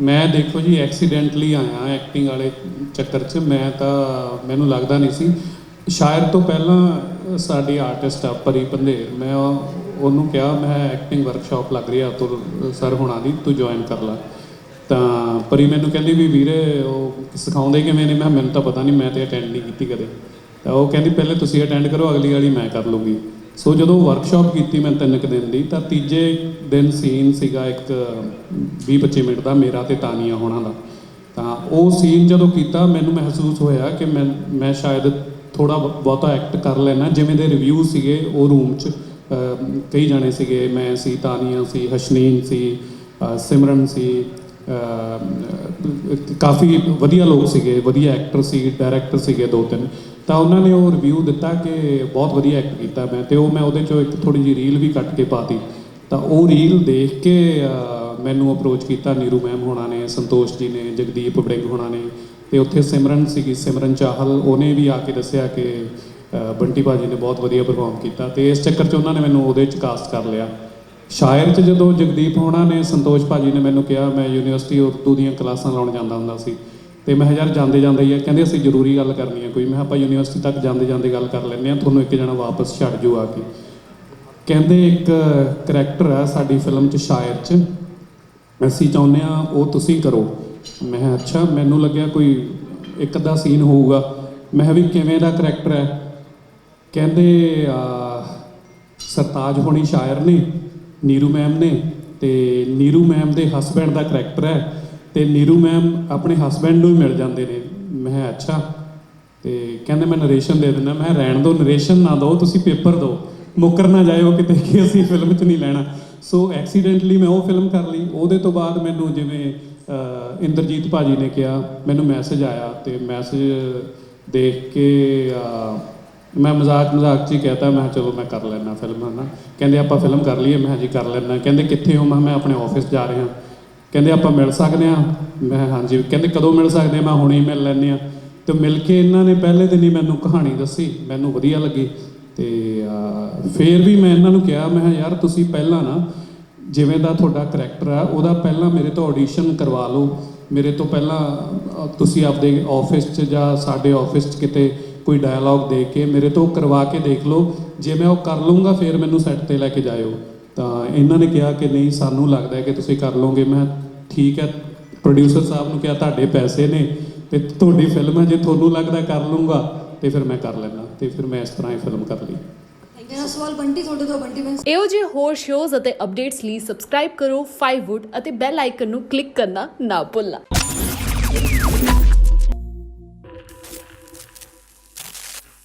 ਮੈਂ ਦੇਖੋ ਜੀ ਐਕਸੀਡੈਂਟਲੀ ਆਇਆ ਐਕਟਿੰਗ ਵਾਲੇ ਚੱਕਰ 'ਚ। ਮੈਂ ਤਾਂ, ਮੈਨੂੰ ਲੱਗਦਾ ਨਹੀਂ ਸੀ। ਸ਼ਾਇਰ ਤੋਂ ਪਹਿਲਾਂ ਸਾਡੀ ਆਰਟਿਸਟ ਆ, ਪਰੀ ਪੰਧੇਰ। ਮੈਂ ਉਹਨੂੰ ਕਿਹਾ, ਮੈਂ ਐਕਟਿੰਗ ਵਰਕਸ਼ਾਪ ਲੱਗ ਰਹੀ ਆ ਤੁਰ ਸਰ ਹੁਣਾਂ ਦੀ, ਤੂੰ ਜੁਆਇਨ ਕਰ ਲੈ। ਤਾਂ ਪਰੀ ਮੈਨੂੰ ਕਹਿੰਦੀ ਵੀ ਵੀਰੇ, ਉਹ ਸਿਖਾਉਂਦੇ ਕਿਵੇਂ ਨੇ? ਮੈਂ ਮੈਨੂੰ ਤਾਂ ਪਤਾ ਨਹੀਂ, ਮੈਂ ਤੇ ਅਟੈਂਡ ਨਹੀਂ ਕੀਤੀ ਕਦੇ। ਤਾਂ ਉਹ ਕਹਿੰਦੀ, ਪਹਿਲੇ ਤੁਸੀਂ ਅਟੈਂਡ ਕਰੋ, ਅਗਲੀ ਵਾਲੀ ਮੈਂ ਕਰ ਲੂੰਗੀ। ਸੋ ਜਦੋਂ ਵਰਕਸ਼ਾਪ ਕੀਤੀ ਮੈਂ ਤਿੰਨ ਕੁ ਦਿਨ ਦੀ, ਤਾਂ ਤੀਜੇ ਦਿਨ ਸੀਨ ਸੀਗਾ ਇੱਕ 20-25 ਮਿੰਟ ਦਾ, ਮੇਰਾ ਤੇ ਤਾਨੀਆ ਹੋਣਾ ਦਾ। ਤਾਂ ਉਹ ਸੀਨ ਜਦੋਂ ਕੀਤਾ, ਮੈਨੂੰ ਮਹਿਸੂਸ ਹੋਇਆ ਕਿ ਮੈਂ ਮੈਂ ਸ਼ਾਇਦ ਥੋੜਾ ਬਹੁਤਾ ਐਕਟ ਕਰ ਲੈਣਾ ਜਿਵੇਂ ਦੇ ਰਿਵਿਊ ਸੀਗੇ, ਉਹ ਰੂਮ 'ਚ ਕਈ ਜਾਣੇ ਸੀਗੇ। ਮੈਂ ਸੀ, ਤਾਨੀਆ ਸੀ, ਹਸ਼ਨੀਨ ਸੀ ਸਿਮਰਨ ਸੀ ਕਾਫੀ ਵਧੀਆ ਲੋਕ ਸੀਗੇ ਵਧੀਆ ਐਕਟਰ ਸੀ ਡਾਇਰੈਕਟਰ ਸੀਗੇ ਦੋ ਤਿੰਨ। ਤਾਂ ਉਹਨਾਂ ਨੇ ਉਹ ਰਿਵਿਊ ਦਿੱਤਾ ਕਿ ਬਹੁਤ ਵਧੀਆ ਐਕਟ ਕੀਤਾ ਮੈਂ ਤੇ ਉਹ ਮੈਂ ਉਹਦੇ ਚੋਂ ਇੱਕ ਥੋੜੀ ਜਿਹੀ ਰੀਲ ਵੀ ਕੱਟ ਕੇ ਪਾਤੀ। ਤਾਂ ਉਹ ਰੀਲ ਦੇਖ ਕੇ ਮੈਨੂੰ ਅਪਰੋਚ ਕੀਤਾ ਨੀਰੂ ਮੈਮ ਹੋਣਾ ਨੇ ਸੰਤੋਸ਼ ਜੀ ਨੇ ਜਗਦੀਪ ਬੜਿੰਗ ਹੋਣਾ ਨੇ ਤੇ ਉੱਥੇ ਸਿਮਰਨ ਸੀਗੀ ਸਿਮਰਨ ਚਾਹਲ। ਉਹਨੇ ਵੀ ਆ ਕੇ ਦੱਸਿਆ ਕਿ ਅਹ, ਬੰਟੀ ਭਾਜੀ ਨੇ ਬਹੁਤ ਵਧੀਆ ਪਰਫਾਰਮ ਕੀਤਾ ਤੇ ਇਸ ਚੱਕਰ 'ਚ ਉਹਨਾਂ ਨੇ ਮੈਨੂੰ ਉਹਦੇ 'ਚ ਕਾਸਟ ਕਰ ਲਿਆ। ਸ਼ਾਇਰ 'ਚ ਜਦੋਂ ਜਗਦੀਪ ਹੋਣਾ ਨੇ, ਸੰਤੋਸ਼ ਭਾਜੀ ਨੇ ਮੈਨੂੰ ਕਿਹਾ, ਮੈਂ ਯੂਨੀਵਰਸਿਟੀ ਉਰਦੂ ਦੀਆਂ ਕਲਾਸਾਂ ਲਾਉਣ ਜਾਂਦਾ ਹੁੰਦਾ ਸੀ। ਤੇ ਮੈਂ ਕਿਹਾ, ਯਾਰ ਜਾਂਦੇ ਜਾਂਦੇ ਹੀ ਆ। ਕਹਿੰਦੇ, ਅਸੀਂ ਜ਼ਰੂਰੀ ਗੱਲ ਕਰਨੀ ਹੈ ਕੋਈ। ਮੈਂ ਕਿਹਾ, ਆਪਾਂ ਯੂਨੀਵਰਸਿਟੀ ਤੱਕ ਜਾਂਦੇ ਜਾਂਦੇ ਗੱਲ ਕਰ ਲੈਂਦੇ ਆ ਤੁਹਾਨੂੰ ਇੱਕ ਜਣਾ ਵਾਪਸ ਛੱਡ ਜੂ ਆ ਕੇ। ਕਹਿੰਦੇ, ਇੱਕ ਕਰੈਕਟਰ ਆ ਸਾਡੀ ਫਿਲਮ 'ਚ, ਸ਼ਾਇਰ 'ਚ। ਅਸੀਂ ਚਾਹੁੰਦੇ ਆ ਉਹ ਤੁਸੀਂ ਕਰੋ। ਮੈਂ ਅੱਛਾ, ਮੈਨੂੰ ਲੱਗਿਆ ਕੋਈ ਇੱਕ ਅੱਧਾ ਸੀਨ ਹੋਊਗਾ। ਮੈਂ ਵੀ ਕਿਵੇਂ ਦਾ ਕਰੈਕਟਰ ਹੈ? ਕਹਿੰਦੇ ਸਰਤਾਜ ਹੋਣੀ ਸ਼ਾਇਰ ਨੇ। ਨੀਰੂ ਮੈਮ ਨੇ ਤੇ ਨੀਰੂ ਮੈਮ ਦੇ ਹਸਬੈਂਡ ਦਾ ਕਰੈਕਟਰ ਹੈ ਤੇ ਨੀਰੂ ਮੈਮ ਆਪਣੇ ਹਸਬੈਂਡ ਨੂੰ ਹੀ ਮਿਲ ਜਾਂਦੇ ਨੇ। ਮੈਂ ਅੱਛਾ। ਤੇ ਕਹਿੰਦੇ ਮੈਂ ਨਰੇਸ਼ਨ ਦੇ ਦਿੰਦਾ। ਮੈਂ ਕਿਹਾ ਰਹਿਣ ਦਿਓ ਨਰੇਸ਼ਨ ਨਾ ਦਿਓ ਤੁਸੀਂ ਪੇਪਰ ਦਿਓ। ਮੁੱਕਰ ਨਾ ਜਾਇਓ ਕਿਤੇ ਕਿ ਅਸੀਂ ਫਿਲਮ 'ਚ ਨਹੀਂ ਲੈਣਾ। ਸੋ ਐਕਸੀਡੈਂਟਲੀ ਮੈਂ ਉਹ ਫਿਲਮ ਕਰ ਲਈ। ਉਹਦੇ ਤੋਂ ਬਾਅਦ ਮੈਨੂੰ ਜਿਵੇਂ ਅਹ, ਇੰਦਰਜੀਤ ਭਾਜੀ ਨੇ ਕਿਹਾ ਮੈਨੂੰ ਮੈਸੇਜ ਆਇਆ ਤੇ ਮੈਸੇਜ ਦੇਖ ਕੇ ਮੈਂ ਮਜ਼ਾਕ ਮਜ਼ਾਕ 'ਚ ਹੀ ਕਹਤਾ ਮੈਂ ਕਿਹਾ ਚਲੋ ਮੈਂ ਕਰ ਲੈਣਾ ਫਿਲਮ ਹਨਾ। ਕਹਿੰਦੇ ਆਪਾਂ ਫਿਲਮ ਕਰ ਲਈਏ ਮੈਂ ਜੀ ਕਰ ਲੈਣਾ ਕਹਿੰਦੇ ਕਿੱਥੇ ਹੋ? ਮੈਂ ਕਿਹਾ, ਮੈਂ ਆਪਣੇ ਆਫਿਸ ਜਾ ਰਿਹਾ। ਕਹਿੰਦੇ ਆਪਾਂ ਮਿਲ ਸਕਦੇ ਆ ਮੈਂ ਕਿਹਾ, ਹਾਂਜੀ। ਕਹਿੰਦੇ ਕਦੋਂ ਮਿਲ ਸਕਦੇ? ਆ ਮੈਂ ਹੁਣੇ ਹੀ ਮਿਲ ਲੈਂਦੇ ਆ ਤੇ ਮਿਲ ਕੇ ਇਹਨਾਂ ਨੇ ਪਹਿਲੇ ਦਿਨ ਹੀ ਮੈਨੂੰ ਕਹਾਣੀ ਦੱਸੀ। ਮੈਨੂੰ ਵਧੀਆ ਲੱਗੀ। ਤੇ ਅਹ, ਫੇਰ ਵੀ ਮੈਂ ਇਹਨਾਂ ਨੂੰ ਕਿਹਾ ਮੈਂ ਯਾਰ ਤੁਸੀਂ ਪਹਿਲਾਂ ਨਾ ਜਿਵੇਂ ਦਾ ਤੁਹਾਡਾ ਕਰੈਕਟਰ ਆ ਉਹਦਾ ਪਹਿਲਾਂ ਮੇਰੇ ਤੋਂ ਆਡੀਸ਼ਨ ਕਰਵਾ ਲਓ। ਮੇਰੇ ਤੋਂ ਪਹਿਲਾਂ ਤੁਸੀਂ ਆਪਦੇ ਆਫਿਸ 'ਚ ਜਾਂ ਸਾਡੇ ਆਫਿਸ 'ਚ ਕਿਤੇ ਕੋਈ ਡਾਇਲੌਗ ਦੇ ਕੇ ਮੇਰੇ ਤੋਂ ਕਰਵਾ ਕੇ ਦੇਖ ਲਓ। ਜੇ ਮੈਂ ਉਹ ਕਰ ਲੂੰਗਾ ਫਿਰ ਮੈਨੂੰ ਸੈੱਟ ਤੇ ਲੈ ਕੇ ਜਾਇਓ। ਤਾਂ ਇਹਨਾਂ ਨੇ ਕਿਹਾ ਕਿ ਨਹੀਂ ਸਾਨੂੰ ਲੱਗਦਾ ਹੈ ਕਿ ਤੁਸੀਂ ਕਰ ਲਓਗੇ। ਮੈਂ ਠੀਕ ਹੈ। ਪ੍ਰੋਡਿਊਸਰ ਸਾਹਿਬ ਨੂੰ ਕਿਹਾ ਤੁਹਾਡੇ ਪੈਸੇ ਨੇ ਤੇ ਤੁਹਾਡੀ ਫਿਲਮ ਹੈ ਜੇ ਤੁਹਾਨੂੰ ਲੱਗਦਾ ਕਰ ਲੂੰਗਾ ਤੇ ਫਿਰ ਮੈਂ ਕਰ ਲੈਣਾ ਤੇ ਫਿਰ ਮੈਂ ਇਸ ਤਰ੍ਹਾਂ ਹੀ ਫਿਲਮ ਕਰ ਲਈ। ਮੇਰਾ ਸਵਾਲ ਬੰਟੀ ਤੁਹਾਡੇ ਤੋਂ ਬੰਟੀ ਬੈਂਸ। ਇਹੋ ਜਿਹੇ ਹੋਰ ਸ਼ੋਜ਼ ਅਤੇ ਅਪਡੇਟਸ ਲਈ ਸਬਸਕ੍ਰਾਈਬ ਕਰੋ 5wood ਅਤੇ ਬੈਲ ਆਈਕਨ ਨੂੰ ਕਲਿੱਕ ਕਰਨਾ ਨਾ ਭੁੱਲਣਾ।